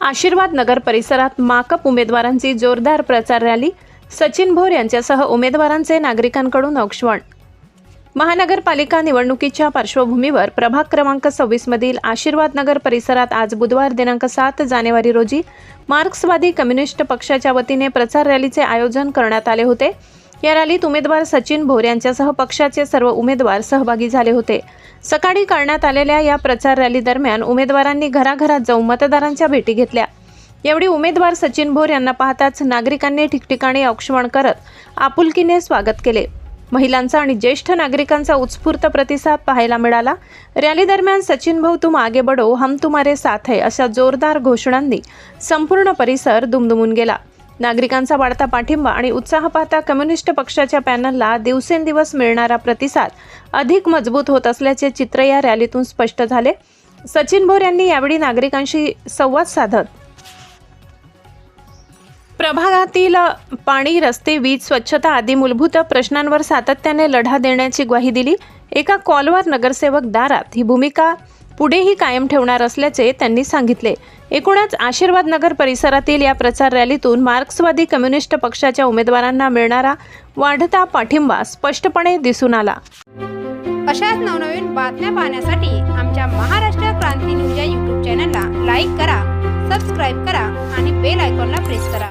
आशीर्वाद नगर परिसरात माकप उमेदवारांची जोरदार प्रचार रॅली. सचिन भोर यांच्यासह उमेदवारांचे नागरिकांकडून औक्षवण. महानगरपालिका निवडणुकीच्या पार्श्वभूमीवर प्रभाग क्रमांक सव्वीसमधील आशीर्वाद नगर परिसरात आज बुधवार दिनांक सात जानेवारी रोजी मार्क्सवादी कम्युनिस्ट पक्षाच्या वतीने प्रचार रॅलीचे आयोजन करण्यात आले होते. या रॅलीत उमेदवार सचिन भोर यांच्यासह पक्षाचे सर्व उमेदवार सहभागी झाले होते. सकाळी करण्यात आलेल्या या प्रचार रॅली दरम्यान उमेदवारांनी घराघरात जाऊन मतदारांच्या भेटी घेतल्या. यावेळी उमेदवार सचिन भोर यांना पाहताच नागरिकांनी ठिकठिकाणी औक्षवण करत आपुलकीने स्वागत केले. महिलांचा आणि ज्येष्ठ नागरिकांचा उत्स्फूर्त प्रतिसाद पाहायला मिळाला. रॅली दरम्यान सचिन भाऊ तुम आगे बडो हम तुम्हारे साथ है अशा जोरदार घोषणांनी संपूर्ण परिसर दुमदुमून गेला. नागरिकांचा वाढता पाठिंबा आणि उत्साह पाहता कम्युनिस्ट पक्षाच्या पॅनलला दिवसेंदिवस मिळणारा प्रतिसाद अधिक मजबूत होत असल्याचे चित्र या रॅलीतून स्पष्ट झाले. सचिन भोर यांनी यावेळी नागरिकांशी संवाद साधत. प्रभागातील पाणी रस्ते वीज स्वच्छता आदी मूलभूत प्रश्नांवर सातत्याने लढा देण्याची ग्वाही दिली. एका कॉलवर नगरसेवक दारात ही भूमिका पुढेही कायम ठेवणार असल्याचे त्यांनी सांगितले. एकूणच आशीर्वाद नगर परिसरातील या प्रचार रॅलीतून मार्क्सवादी कम्युनिस्ट पक्षाच्या उमेदवारांना मिळणारा वाढता पाठिंबा स्पष्टपणे दिसून आला. अशाच नवनवीन बातम्या पाहण्यासाठी आमच्या महाराष्ट्र क्रांती न्यूज या यूट्यूब चॅनलला लाईक करा सबस्क्राईब करा आणि बेल आयकॉनला प्रेस करा.